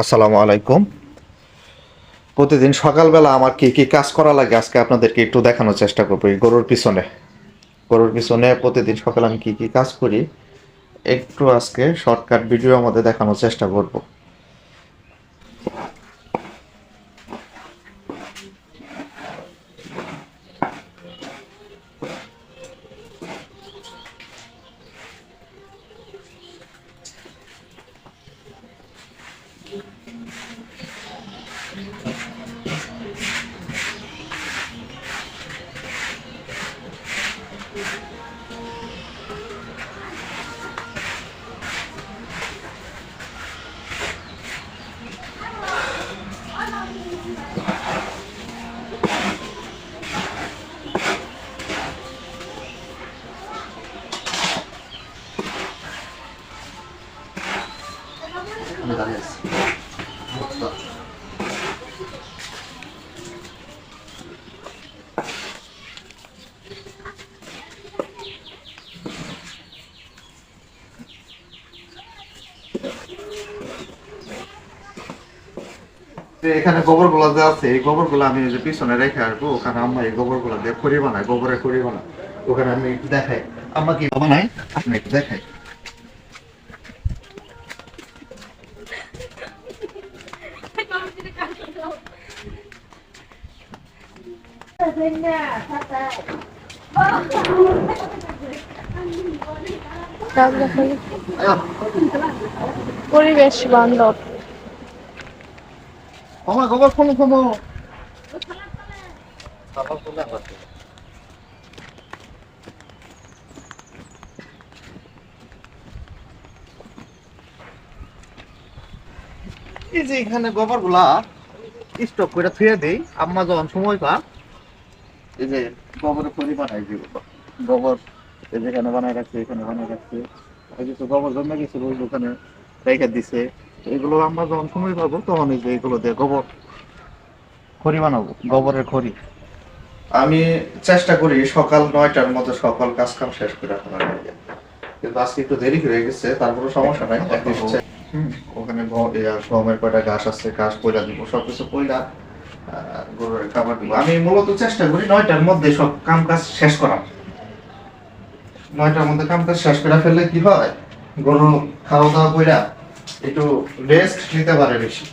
আসসালামু আলাইকুম। প্রতিদিন সকালবেলা আমার কি কি কাজ করা লাগে আজকে আপনাদেরকে একটু দেখানোর চেষ্টা করব এই গরুর পিছনে। গরুর পিছনে প্রতিদিন সকালে আমি কী কী কাজ করি, একটু আজকে শর্টকাট ভিডিও আমাদের দেখানোর চেষ্টা করব। আমি দাঁড়িয়ে আছি যে এখানে গোবরগুলা যে আছে, এই গোবরগুলা আমি যে পিছনে রেখে আসব, ওখানে আম্মা এই গোবরগুলা দিয়ে খড়ি বানায়, গোবরের খড়ি বানায়। ওখানে আমি দেখাই। আম্মা কি বানাই আপনি একটু দেখাই। পরিবেশ বান্ধব। মামা গোবর ফোনো ফোনো এই যে এখানে গোবরগুলা স্টক করে থুয়ে দেই, আম্মা যখন সময় পা এই যে গোবরের খড়ি বানাই দিব গোবর, এই যেখানে বানাই রাখছে, এখানে বানাই রাখছে। গোবর জমে গেছিল ওই ওখানে রেখে দিছে। এগুলো আমরা যখন সময় পাবো তখন এই যে এগুলো দিয়ে গোবর খড়ি বানাবো গোবরের খড়ি। আমি চেষ্টা করি সকাল নয়টার মধ্যে সকল কাজ কাম শেষ করে ফেলার। কিন্তু আজকে একটু দেরি হয়ে গেছে তারপরে সমস্যা নাই ওখানে গমের কয়টা ঘাস আছে ঘাস পয়লা দিব সবকিছু পয়লা গরুর খাবার দিব। আমি মূলত চেষ্টা করি নয়টার মধ্যে সব কাম কাজ শেষ করার। নয়টার মধ্যে কাম কাজ শেষ করে ফেললে কি হয়? গরু খাওয়া দাওয়া কইরা একটু রেস্ট নিতে পারে বেশি।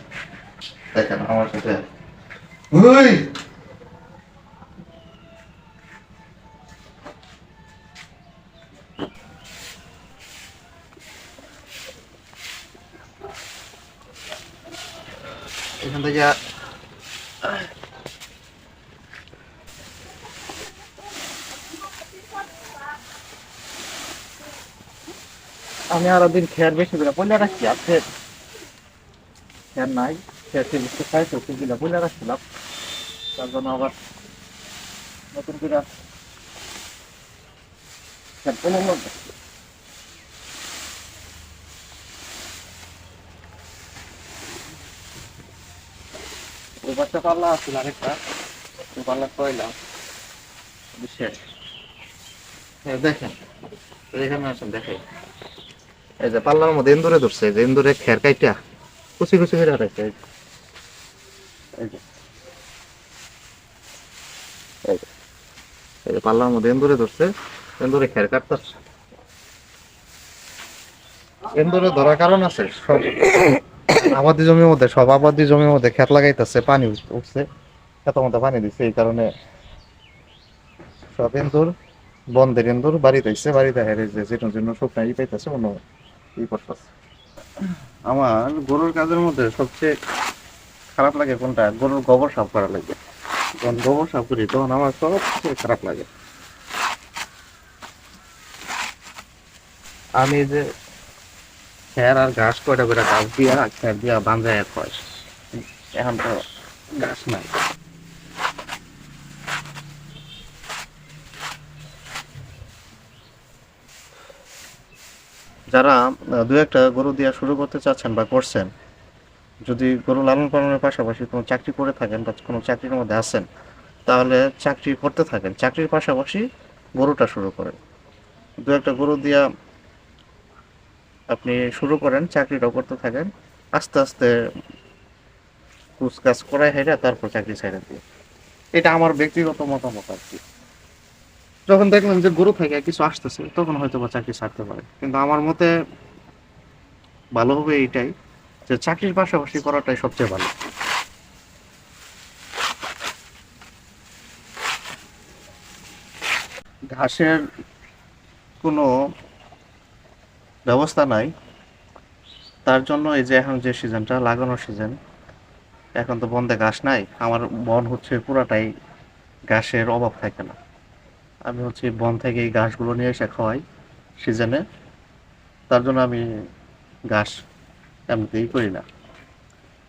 দেখেন আমার সাথে। এখান থেকে আমি আরও দিন খেয়ার বেশি করে বলে রাখছি আছে খেয়ার নাই, খেয়ার থেকে বেশি খাইছে সেগুলো বলে রাখছিলাম। তার জন্য আবার নতুন করে খেয়ার লাগবে ওই বাচ্চা পাল্লা আছিল আরেকটা পাল্লা কইলাম শেষ। হ্যাঁ দেখেন। এখানে আসেন দেখাই এই যে পাল্লার মধ্যে ইন্দুরে ধরছে যে ইন্দুরে খের কাইটা কুচি কুচি করে রাখছে এই যে। পাল্লার মধ্যে ইন্দুরে ধরছে ইন্দুরে খের কাটতেছে। ইন্দুরে ধরার কারণ আছে সব। আবাদি জমির মধ্যে সব আবাদি জমির মধ্যে খেত লাগাইতেছে পানি উঠছে খেতের মধ্যে পানি দিচ্ছে এই কারণে সব ইন্দুর বন্ধের ইন্দুর বাড়িতে আইছে বাড়িতে হেরে যে যেটার জন্য শুকনা ই পাইতেছে অন্য ই করতেছে। আমার গরুর কাজের মধ্যে সবচেয়ে খারাপ লাগে কোনটা? গরুর গোবর সাফ করা লাগে। যখন গোবর সাফ করি, তখন আমার সবচেয়ে খারাপ লাগে। আমি যে খের আর ঘাস কয়টা করে ঘাস দিয়া, খের দিয়া বাঁধায় হয় এখন তো ঘাস নাই। যারা দু একটা গরু দিয়া শুরু করতে চাচ্ছেন বা করছেন, যদি গরু লালন পালনের পাশাপাশি কোনো চাকরি করে থাকেন বা কোনো চাকরির মধ্যে আছেন, তাহলে চাকরি করতে থাকেন। চাকরির পাশাপাশি গরুটা শুরু করেন। দু একটা গরু দিয়া আপনি শুরু করেন, চাকরিটাও করতে থাকেন, আস্তে আস্তে কুচ কাজ করাই হেরা তারপর চাকরি ছেড়ে দিয়ে। এটা আমার ব্যক্তিগত মতামত আর কি। যখন দেখলাম যে গরু থেকে কিছু আসতেছে, তখন হয়তো বা চাকরি ছাড়তে পারে। কিন্তু আমার মতে ভালো হবে এইটাই যে চাকরির পাশাপাশি করাটাই সবচেয়ে ভালো। ঘাসের কোনো ব্যবস্থা নাই। তার জন্য এই যে এখন যে সিজনটা লাগানোর সিজন, এখন তো বন্ধে ঘাস নাই। আমার বন হচ্ছে পুরাটাই ঘাসের অভাব থাকে না। আমি হচ্ছে বন থেকে এই ঘাসগুলো নিয়ে এসে খাওয়াই সিজনে। তার জন্য আমি ঘাস এমনিতেই করি না।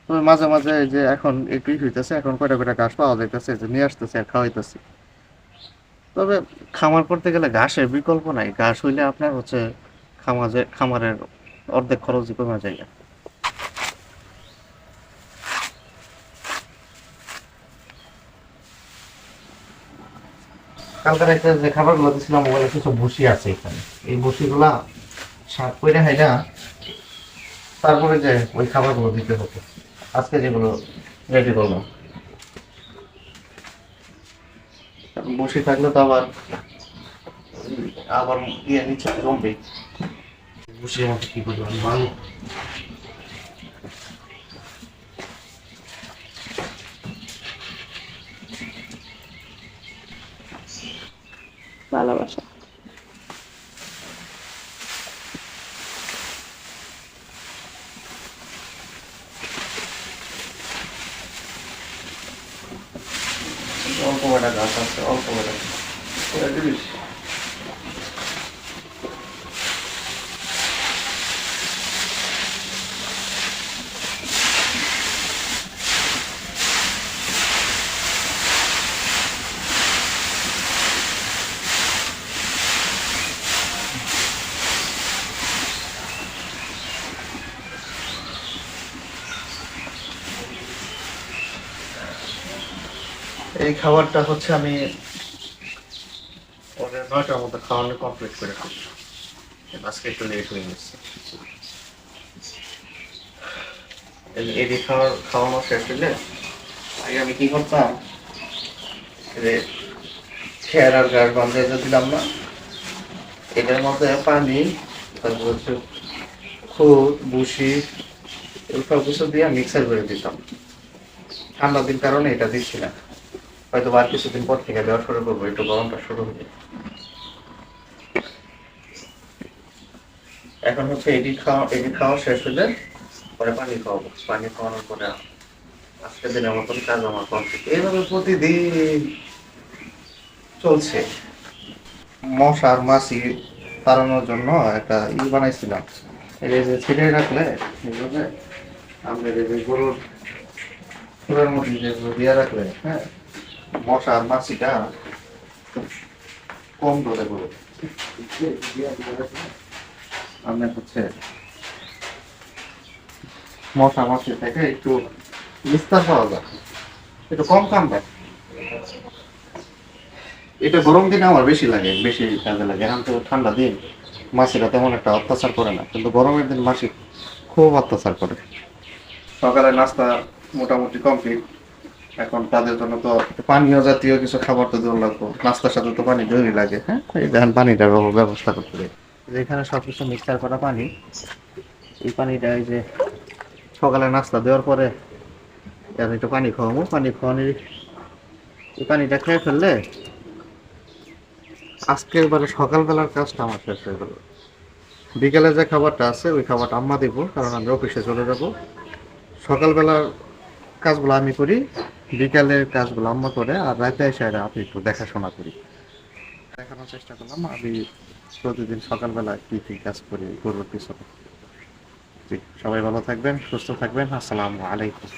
তবে মাঝে মাঝে যে এখন একটুই হইতেছে, এখন কয়টা কয়টা ঘাস পাওয়া যাইতেছে যে নিয়ে আসতেছে আর খাওয়াইতেছি। তবে খামার করতে গেলে ঘাসের বিকল্প নাই। ঘাস হইলে আপনার হচ্ছে খামারে খামারের অর্ধেক খরচই কমে যায়। কালকে রাতে যে খাবারগুলো দিয়েছিলাম ওগুলো কিছু ভুসি আছে এখানে। এই ভুসিগুলা শাক করে হাইনা তারপরে যে ওই খাবারগুলো দিতে হতো আজকে যেগুলো রেডি করলাম বসে থাকলে তো আবার আবার ইয়ে নিচ্ছে জমবে বসে আমাকে কি করব? আমি ভালোবাসা এই খাবারটা হচ্ছে আমি ওদের নয়টার মধ্যে খাওয়ানো কমপ্লিট করে আজকে একটু লেট হয়ে গেছে। এদি খাওয়ার খাওয়ানো শেষ হইলে আগে আমি কি করতাম? খেয়ার আর গাছ গন্ধে যে দিলাম না। এটার মধ্যে পানি, তারপর হচ্ছে খুদ বুসি এই সব কিছু দিয়ে মিক্সার করে দিতাম। ঠান্ডা দিন কারণে এটা দিচ্ছি না। হয়তো আর কিছুদিন পর থেকে দেওয়া শুরু করব, একটু গরমটা শুরু হবে এখন হচ্ছে এডি খাওয়া এডি খাওয়া শেষ হলে পরে পানি খাওয়াবো। পানি খাওয়ানোর পরে আজকের দিনের মতন কাজ আমার কমপ্লিট। এইভাবে প্রতিদিন চলছে। মশা আর মাছি তাড়ানোর জন্য একটা ই বানাইছিলাম। এই যে ছিঁড়ে রাখলে এইভাবে আমাদের এই গরুর চুলের মধ্যে দিয়ে রাখলে হ্যাঁ মশা আর মাছিটা কম ধরে গরু আমরা হচ্ছে মশা মাছি থেকে একটু পাওয়া যায়। একটু কম এটা গরম দিনে আমার বেশি লাগে, বেশি কাজে লাগে। এখন তো ঠান্ডা দিন মাসিরা তেমন একটা অত্যাচার করে না। কিন্তু গরমের দিন মাছি খুব অত্যাচার করে। সকালে নাস্তা মোটামুটি কমপ্লিট এখন তাদের জন্য তো পানীয় জাতীয় কিছু খাবার তো দেওয়া লাগবে। নাস্তার সাথে তো পানি জরুরি লাগে হ্যাঁ? পানিটার ব্যবস্থা করতে হবে যেখানে সব কিছু মিক্সচার করা পানি, এই পানিটা এই যে সকালে নাস্তা দেওয়ার পরে এখন একটু পানি খাওয়াবো, পানি খাওয়ানোর এই পানিটা খেয়ে ফেললে আজকের বারে সকালবেলার কাজটা আমার শেষ হয়ে গেল। বিকেলে যে খাবারটা আছে, ওই খাবারটা আম্মা দিব, কারণ আমি অফিসে চলে যাব। সকালবেলার কাজগুলো আমি করি বিকালের কাজগুলো আম্মা করে, আর রাতে এসে আমি একটু দেখাশোনা করি। দেখানোর চেষ্টা করলাম, আমি প্রতিদিন সকালবেলা কি কি কাজ করি গরুর পিছনে। সবাই ভালো থাকবেন, সুস্থ থাকবেন, আসসালামু আলাইকুম।